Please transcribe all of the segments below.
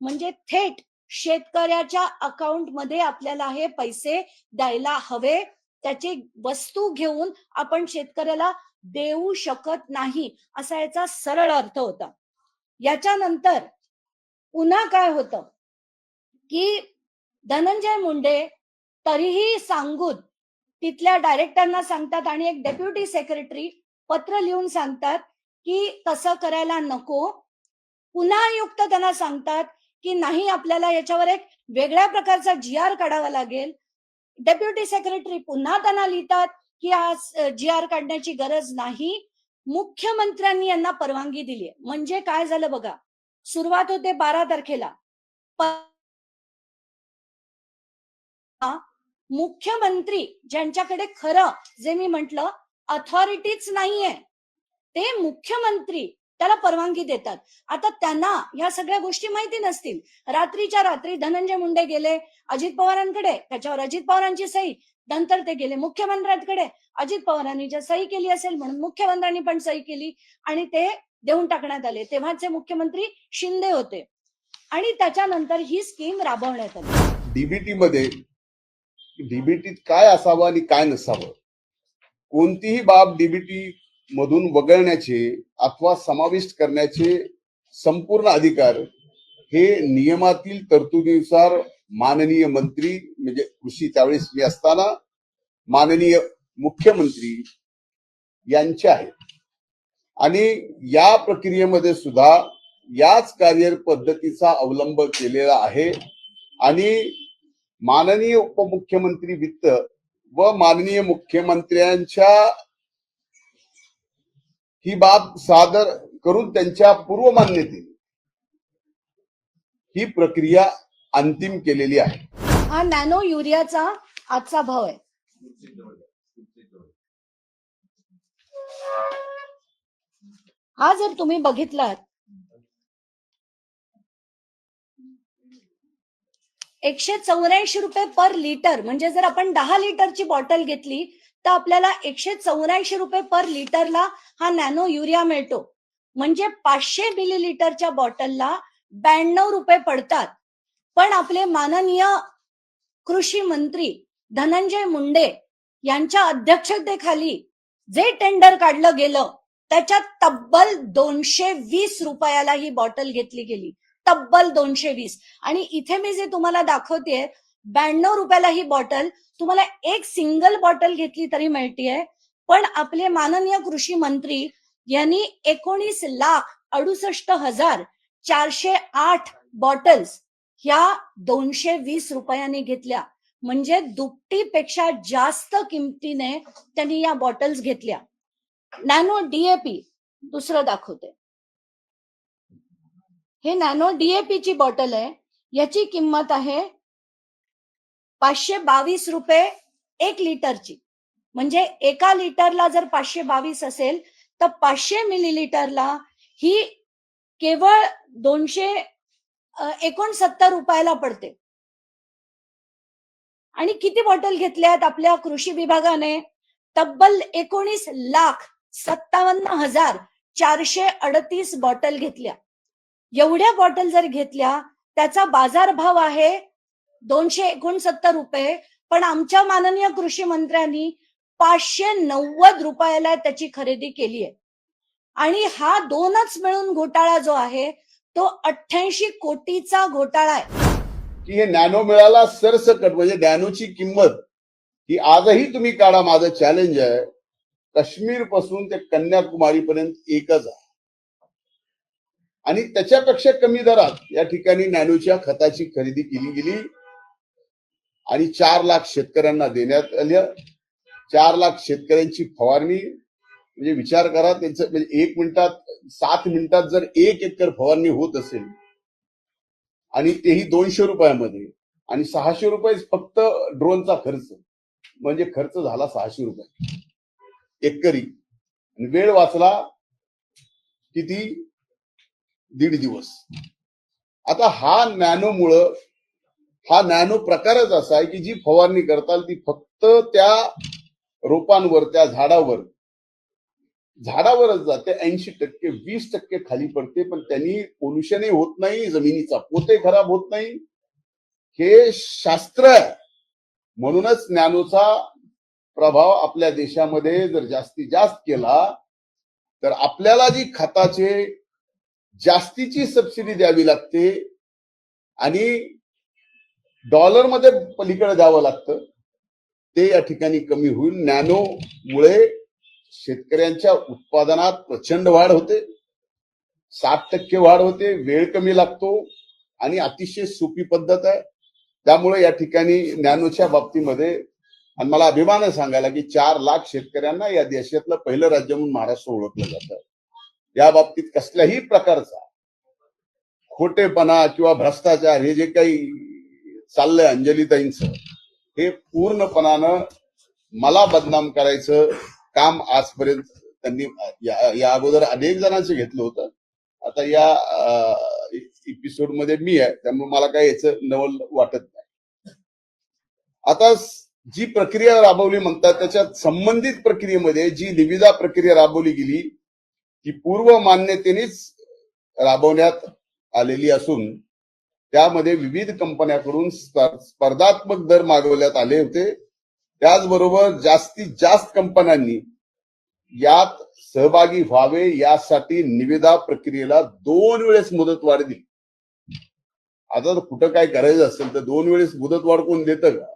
म्हणजे थेट शेतकऱ्याच्या अकाउंटमध्ये आपल्याला हे पैसे द्यायला हवे. त्याची वस्तू घेऊन आपण शेतकऱ्याला देऊ शकत नाही असा याचा सरळ अर्थ होता. याच्यानंतर पुन्हा काय होतं? की धनंजय मुंडे तरीही सांगून तिथल्या डायरेक्टरना सांगतात आणि एक डेप्युटी सेक्रेटरी पत्र लिहून सांगतात की तसं करायला नको. पुन्हा आयुक्त त्यांना सांगतात की नाही आपल्याला याच्यावर एक वेगळ्या प्रकारचा जी आर काढावा लागेल. डेप्युटी सेक्रेटरी पुन्हा त्यांना लिहितात की आज जी आर काढण्याची गरज नाही. मुख्यमंत्र्यांनी यांना परवानगी दिली म्हणजे काय झालं बघा? सुरुवात होते बारा तारखेला. मुख्यमंत्री ज्यांच्याकडे खरं जे मी म्हंटल अथॉरिटीच नाहीये ते मुख्यमंत्री त्याला परवानगी देतात. आता त्यांना ह्या सगळ्या गोष्टी माहिती नसतील. रात्रीच्या रात्री धनंजय मुंडे गेले अजित पवारांकडे त्याच्यावर अजित पवारांची सही नंतर ते गेले मुख्यमंत्र्यांकडे. अजित पवारांनी जर सही केली असेल म्हणून मुख्यमंत्र्यांनी पण सही केली आणि ते देऊन टाकण्यात आले. तेव्हाचे मुख्यमंत्री शिंदे होते. आणि त्याच्यानंतर ही स्कीम राबवण्यात आली. डीबीटी मध्ये डीबीटीत काय असावं आणि काय नसावं? कोणतीही बाब डीबीटी मधून वगळण्याचे अथवा समाविष्ट करण्याचे संपूर्ण अधिकार हे नियमातील तरतुदीनुसार माननीय मंत्री म्हणजे कृषी त्यावेळेस मी असताना माननीय मुख्यमंत्री यांचे आहेत. आणि या प्रक्रियेमध्ये सुद्धा याच कार्य पद्धतीचा अवलंब केलेला आहे. आणि माननीय उपमुख्यमंत्री वित्त व माननीय मुख्यमंत्र्यांच्या ही बाब सादर करून त्यांच्या पूर्व मान्यतेने ही प्रक्रिया अंतिम केलेली आहे. हा नॅनो युरियाचा आजचा भाव आहे. हा जर तुम्ही बघितलात एकशे चौऱ्याऐंशी रुपये पर लिटर म्हणजे जर आपण दहा लिटरची बॉटल घेतली तर आपल्याला एकशे चौऱ्याऐंशी रुपये पर लिटरला हा नॅनो युरिया मिळतो. म्हणजे पाचशे मिलीलिटरच्या बॉटलला ब्याण्णव रुपये पडतात. पण आपले माननीय कृषी मंत्री धनंजय मुंडे यांच्या अध्यक्षतेखाली जे टेंडर काढलं गेलं त्याच्यात तब्बल दोनशे वीस रुपयाला ही बॉटल घेतली गेली. तब्बल दोनशे वीस. आणि इथे मी जे तुम्हाला दाखवतेय ब्याण्णव रुपयाला ही बॉटल तुम्हाला एक सिंगल बॉटल घेतली तरी मिळतीये. पण आपले माननीय कृषी मंत्री यांनी एकोणीस लाख अडुसष्ट हजार चारशे आठ बॉटल्स ह्या दोनशे वीस रुपयाने घेतल्या. म्हणजे दुपटीपेक्षा जास्त किमतीने त्यांनी या बॉटल्स घेतल्या. नॅनो डीएपी दुसरं दाखवते. हे नॅनो डीएपी ची बॉटल आहे. याची किंमत आहे पाचशे बावीस रुपये एक लिटरची. म्हणजे एका लिटरला जर पाचशे बावीस असेल तर पाचशे मिलीलिटरला ही केवळ दोनशे एकोणसत्तर रुपयाला पडते. आणि किती बॉटल घेतल्यात आपल्या कृषी विभागाने? तब्बल एकोणीस लाख सत्तावन्न हजार चारशे अडतीस बॉटल घेतल्या. एवढ्या बॉटल जर घेतल्या त्याचा बाजारभाव आहे दोनशे एकोणसत्तर रुपये. पण आमच्या माननीय कृषी मंत्र्यांनी पाचशे नव्वद रुपयाला त्याची खरेदी केली आहे. आणि हा दोनच मिळून घोटाळा जो आहे तो अठ्ठ्याऐंशी कोटीचा घोटाळा आहे. की हे नॅनो मिळाला सरसकट म्हणजे नॅनोची किंमत ही आजही तुम्ही काढा माझं चॅलेंज आहे. काश्मीरपासून ते कन्याकुमारी पर्यंत एकच आहे. आणि त्याच्यापेक्षा कमी दरात या ठिकाणी नॅनोच्या खताची खरेदी केली गेली. आणि चार लाख शेतकऱ्यांना देण्यात आलं. चार लाख शेतकऱ्यांची फवारणी म्हणजे विचार करा त्यांचं म्हणजे एक मिनिटात सात मिनिटात जर एक एकर फवारणी होत असेल आणि तेही दोनशे रुपयामध्ये आणि सहाशे रुपये फक्त ड्रोनचा खर्च म्हणजे खर्च झाला सहाशे रुपये. एकरी. आणि वेळ वाचला किती? दीड दिवस. आता हा नॅनोमुळं हा नॅनो प्रकारच असा आहे की जी फवारणी करताल ती फक्त त्या रोपांवर त्या झाडावर. झाडावरच जाते ऐंशी टक्के वीस टक्के खाली पडते पण त्यांनी पोल्युशनही होत नाही जमिनीचा पोते खराब होत नाही. हे शास्त्र आहे. म्हणूनच नॅनोचा प्रभाव आपल्या देशामध्ये जर जास्तीत जास्त केला तर आपल्याला जी खताचे जास्तीची सबसिडी द्यावी लागते आणि डॉलरमध्ये पलीकडे जावं लागतं. ते या ठिकाणी कमी होईल. नॅनो मुळे शेतकऱ्यांच्या उत्पादनात प्रचंड वाढ होते. साठ टक्के वाढ होते. वेळ कमी लागतो. आणि अतिशय सोपी पद्धत आहे. त्यामुळे या ठिकाणी नॅनोच्या बाबतीमध्ये आणि मला अभिमान आहे सांगायला की चार लाख शेतकऱ्यांना या देशातलं पहिलं राज्य म्हणून महाराष्ट्र ओळखलं जातं. या बाबतीत कसल्याही प्रकारचा खोटेपणा किंवा भ्रष्टाचार हे जे काही चाललंय अंजलीताईंच. हे पूर्णपणानं मला बदनाम करायचं काम आजपर्यंत त्यांनी या अगोदर अनेक जणांचं घेतलं होतं. आता या एपिसोडमध्ये मी आहे त्यामुळे मला काय याचं नवल वाटत नाही. आता जी प्रक्रिया राबवली म्हणतात त्याच्यात संबंधित प्रक्रियेमध्ये जी निविदा प्रक्रिया राबवली गेली ती पूर्व मान्यतेनेच राबवण्यात आलेली असून त्यामध्ये विविध कंपन्याकडून स्पर्धात्मक दर मागवण्यात आले होते. त्याचबरोबर जास्तीत जास्त कंपन्यांनी यात सहभागी व्हावे यासाठी निविदा प्रक्रियेला दोन वेळेस मुदतवाढ दिली. आता कुठं काय करायचं असेल तर दोन वेळेस मुदतवाढ कोण देतं का?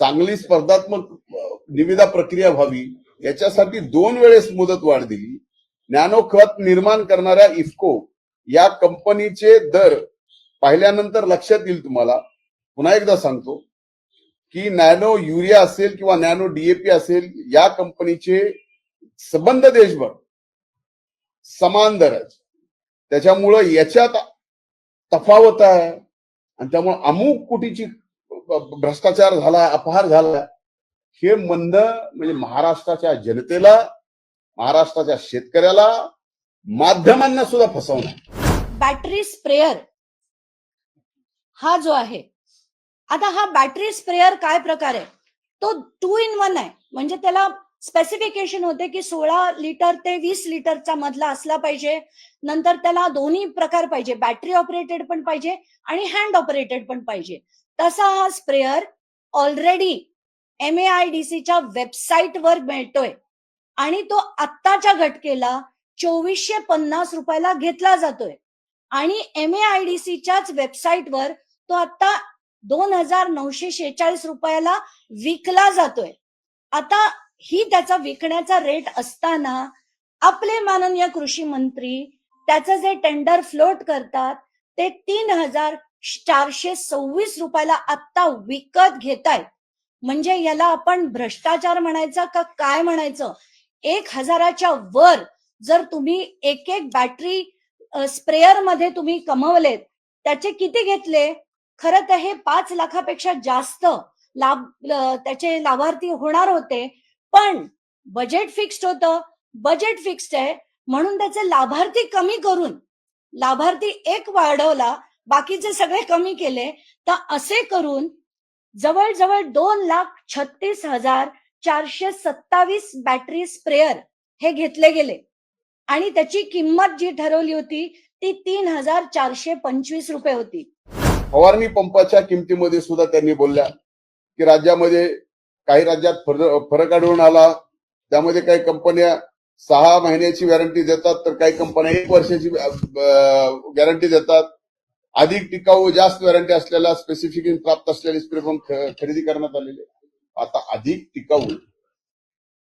चांगली स्पर्धात्मक निविदा प्रक्रिया व्हावी याच्यासाठी दोन वेळेस मुदतवाढ दिली. नॅनो खत निर्माण करणाऱ्या इफ्को या कंपनीचे दर पाहिल्यानंतर लक्षात येईल तुम्हाला. पुन्हा एकदा सांगतो की नॅनो युरिया असेल किंवा नॅनो डीएपी असेल या कंपनीचे संबंध देशभर समान दर आहे त्याच्यामुळं याच्यात तफावत आहे आणि त्यामुळे अमुक कुटीची भ्रष्टाचार झाला अपहार झाला हे मंद म्हणजे महाराष्ट्राच्या जनतेला महाराष्ट्राच्या शेतकऱ्याला माध्यमांना सुद्धा फसवणं. बॅटरी स्प्रेअर हा जो आहे आता हा बॅटरी स्प्रेअर काय प्रकार आहे? तो टू इन वन आहे. म्हणजे त्याला स्पेसिफिकेशन होते की सोळा लिटर ते वीस लिटरचा मधला असला पाहिजे. नंतर त्याला दोन्ही प्रकार पाहिजे. बॅटरी ऑपरेटेड पण पाहिजे आणि हँड ऑपरेटेड पण पाहिजे. तसा हा sprayer already M A I D सीच्या वेबसाईटवर मिळतोय. आणि तो आत्ताच्या घटकेला चोवीसशे पन्नास रुपयाला घेतला जातोय. आणि एम ए आय डी सीच्याच वेबसाईटवर तो आता दोन हजार नऊशे शेहेचाळीस रुपयाला विकला जातोय. आता ही त्याचा विकण्याचा रेट असताना आपले माननीय कृषी मंत्री त्याचं जे टेंडर फ्लोट करतात ते तीन हजार चारशे सव्वीस रुपयाला आत्ता विकत घेतायत. म्हणजे याला आपण भ्रष्टाचार म्हणायचा का काय म्हणायचं? एक हजाराच्या वर जर तुम्ही एक एक बॅटरी स्प्रेअरमध्ये तुम्ही कमवलेत त्याचे किती घेतले? खरं तर हे पाच लाखापेक्षा जास्त लाभ त्याचे लाभार्थी होणार होते. पण बजेट फिक्स्ड होतं. बजेट फिक्स्ड आहे. म्हणून त्याचे लाभार्थी कमी करून लाभार्थी एक वाढवला बाकीचे सगळे कमी केले तर असे करून जवळजवळ दोन लाख छत्तीस हजार चारशे सत्तावीस बॅटरी स्प्रेअर हे घेतले गेले. आणि त्याची किंमत जी ठरवली होती ती तीन हजार चारशे पंचवीस रुपये होती. फवारणी पंपाच्या किमतीमध्ये सुद्धा त्यांनी बोलल्या की राज्यामध्ये काही राज्यात फर- फरक आढळून आला. त्यामध्ये काही कंपन्या सहा महिन्याची गॅरंटी देतात तर काही कंपन्या एक वर्षाची गॅरंटी देतात. अधिक टिकाऊ जास्त गॅरंटी असलेला स्पेसिफिकेशन प्राप्त असलेले स्प्रे पंप खरेदी करण्यात आलेले. आता अधिक टिकाऊ.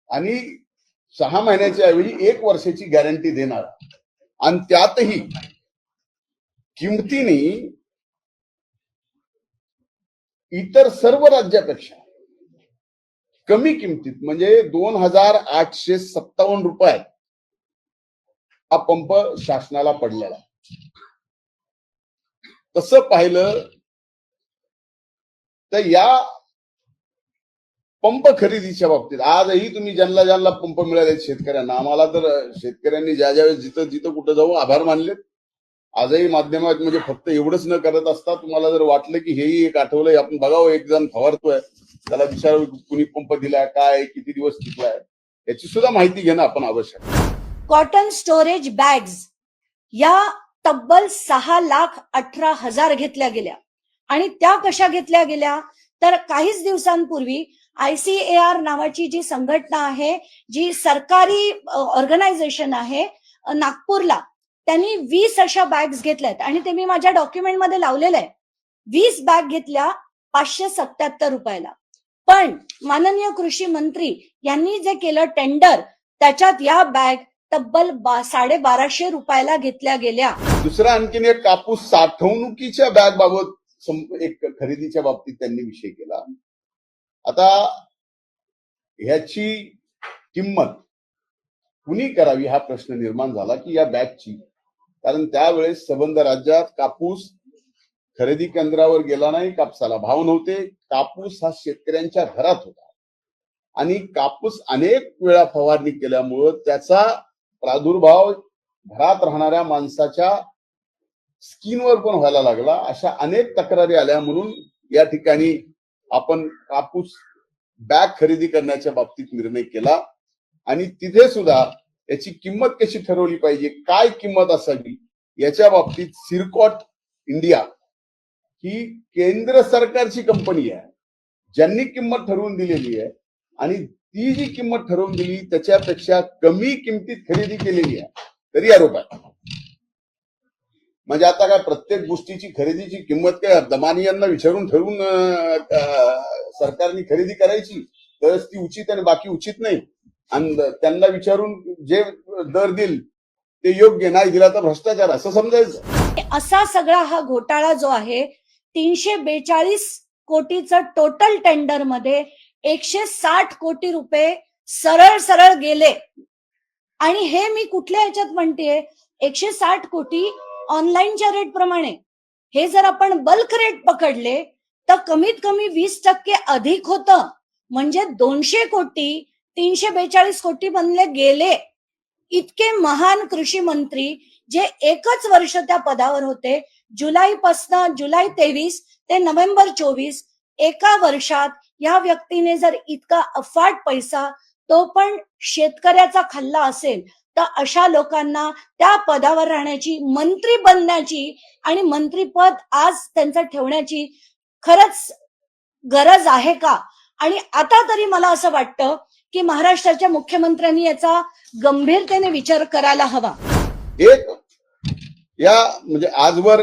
आणि सहा महिन्याच्या ऐवजी एक वर्षाची गॅरंटी देणार. आणि त्यातही किमतीने इतर सर्व राज्यापेक्षा कमी किमतीत म्हणजे दोन हजार आठशे सत्तावन्न रुपये हा पंप शासनाला पडलेला तसं पाहिलं तर या पंप खरेदीच्या बाबतीत. आजही तुम्ही ज्यांना ज्यांना पंप मिळाले शेतकऱ्यांना आम्हाला तर शेतकऱ्यांनी ज्या ज्या वेळेस जिथं जिथं कुठं जाऊ आभार मानलेत. आजही माध्यमात म्हणजे फक्त एवढंच न करत असता तुम्हाला जर वाटलं की हेही एक आठवलंय आपण बघावं एक जण फवारतोय. त्याला विचार कुणी पंप दिलाय काय किती दिवस टिकलाय. याची सुद्धा माहिती घेणं आपण आवश्यक कॉटन स्टोरेज बॅग्स या तब्बल सहा लाख अठरा हजार घेतल्या गेल्या. आणि त्या कशा घेतल्या गेल्या? तर काहीच दिवसांपूर्वी आयसीएआर नावाची जी संघटना आहे जी सरकारी ऑर्गनायझेशन आहे नागपूरला त्यांनी वीस अशा बॅग्स घेतल्यात. आणि ते मी माझ्या डॉक्युमेंटमध्ये लावलेलं आहे वीस बॅग घेतल्या पाचशे सत्याहत्तर रुपयाला. पण माननीय कृषी मंत्री यांनी जे केलं टेंडर त्याच्यात या बॅग तब्बल बा साडेबाराशे रुपयाला घेतल्या गेल्या. दुसरा आणखीन एक कापूस साठवणुकीच्या बॅग बाबत एक खरेदीच्या बाबतीत त्यांनी विषय केला. आता ह्याची किंमत कुणी करावी हा प्रश्न निर्माण झाला की या बॅगची कारण त्यावेळेस संबंध राज्यात कापूस खरेदी केंद्रावर गेला नाही कापसाला भाव नव्हते. कापूस हा शेतकऱ्यांच्या घरात होता. आणि कापूस अनेक वेळा फवारणी केल्यामुळं त्याचा प्रादुर्भाव घरात राहणाऱ्या माणसाच्या स्किनवर पण व्हायला लागला. अशा अनेक तक्रारी आल्या म्हणून या ठिकाणी आपण कापूस बॅग खरेदी करण्याच्या बाबतीत निर्णय केला आणि तिथे सुद्धा याची किंमत कशी ठरवली पाहिजे काय किंमत असावी याच्या बाबतीत सिरकॉट इंडिया ही केंद्र सरकारची कंपनी आहे. ज्यांनी किंमत ठरवून दिलेली आहे आणि ती जी किंमत ठरवून दिली त्याच्यापेक्षा कमी किमतीत खरेदी केलेली आहे. तरी आरोप आहे. म्हणजे आता काय प्रत्येक गोष्टीची खरेदीची किंमत काय दमानी यांना विचारून ठरवून सरकारने खरेदी करायची तरच ती उचित आणि बाकी उचित नाही. आणि त्यांना विचारून जे दर देईल ते योग्य नाही दिला तर भ्रष्टाचार. असं समजायचं. असा सगळा हा घोटाळा जो आहे तीनशे बेचाळीस कोटीचं टोटल टेंडरमध्ये एकशे साठ कोटी रुपये सरळ सरळ गेले. आणि हे मी कुठल्या ह्याच्यात म्हणतेय? एकशे साठ कोटी ऑनलाईनच्या रेट प्रमाणे. हे जर आपण बल्क रेट पकडले तर कमीत कमी वीस टक्के अधिक होतं. म्हणजे दोनशे कोटी तीनशे बेचाळीस कोटी बनले गेले. इतके महान कृषी मंत्री जे एकच वर्ष त्या पदावर होते. जुलै पासन जुलै तेवीस ते नोव्हेंबर चोवीस एका वर्षात या व्यक्तीने जर इतका अफाट पैसा तो पण शेतकऱ्याचा खाल्ला असेल. तर अशा लोकांना त्या पदावर राहण्याची मंत्री बनण्याची आणि मंत्रीपद आज त्यांचं ठेवण्याची खरंच गरज आहे का? आणि आता तरी मला असं वाटतं की महाराष्ट्राच्या मुख्यमंत्र्यांनी याचा गंभीरतेने विचार करायला हवा. एक या म्हणजे आजवर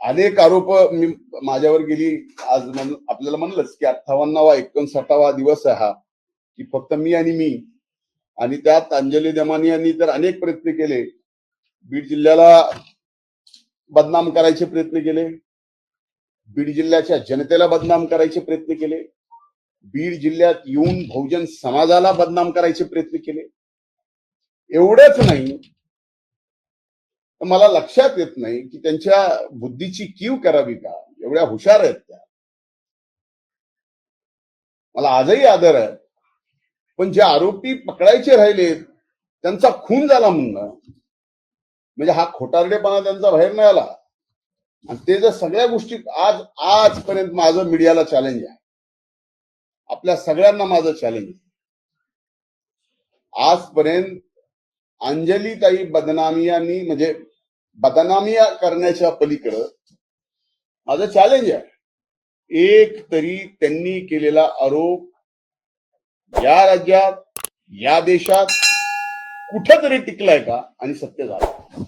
अनेक आरोप मी माझ्यावर गेली. आज म्हण- आपल्याला म्हणलंच की अठ्ठावन्नावा एकोणसाठावा दिवस आहे हा की फक्त मी आणि मी आणि त्यात अंजली दमानी यांनी तर अनेक प्रयत्न केले. बीड जिल्ह्याला बदनाम करायचे प्रयत्न केले. बीड जिल्ह्याच्या जनतेला बदनाम करायचे प्रयत्न केले. बीड जिल्ह्यात येऊन बहुजन समाजाला बदनाम करायचे प्रयत्न केले. एवढंच नाही. मला लक्षात येत नाही की त्यांच्या बुद्धीची कीव करावी का? एवढ्या हुशार आहेत त्या. मला आजही आदर आहे. पण जे आरोपी पकडायचे राहिलेत त्यांचा खून झाला म्हणणं म्हणजे हा खोटारडेपणा त्यांचा बाहेर नाही आला आणि ते जर सगळ्या गोष्टी आज आजपर्यंत माझं मीडियाला चॅलेंज आहे. आपल्या सगळ्यांना माझं चॅलेंज आहे. आजपर्यंत अंजलीताई बदनामियांनी म्हणजे बदनामिया करण्याच्या पलीकडं माझं चॅलेंज आहे. एक तरी त्यांनी केलेला आरोप या राज्यात या देशात कुठेतरी टिकलाय का? आणि सत्य झालं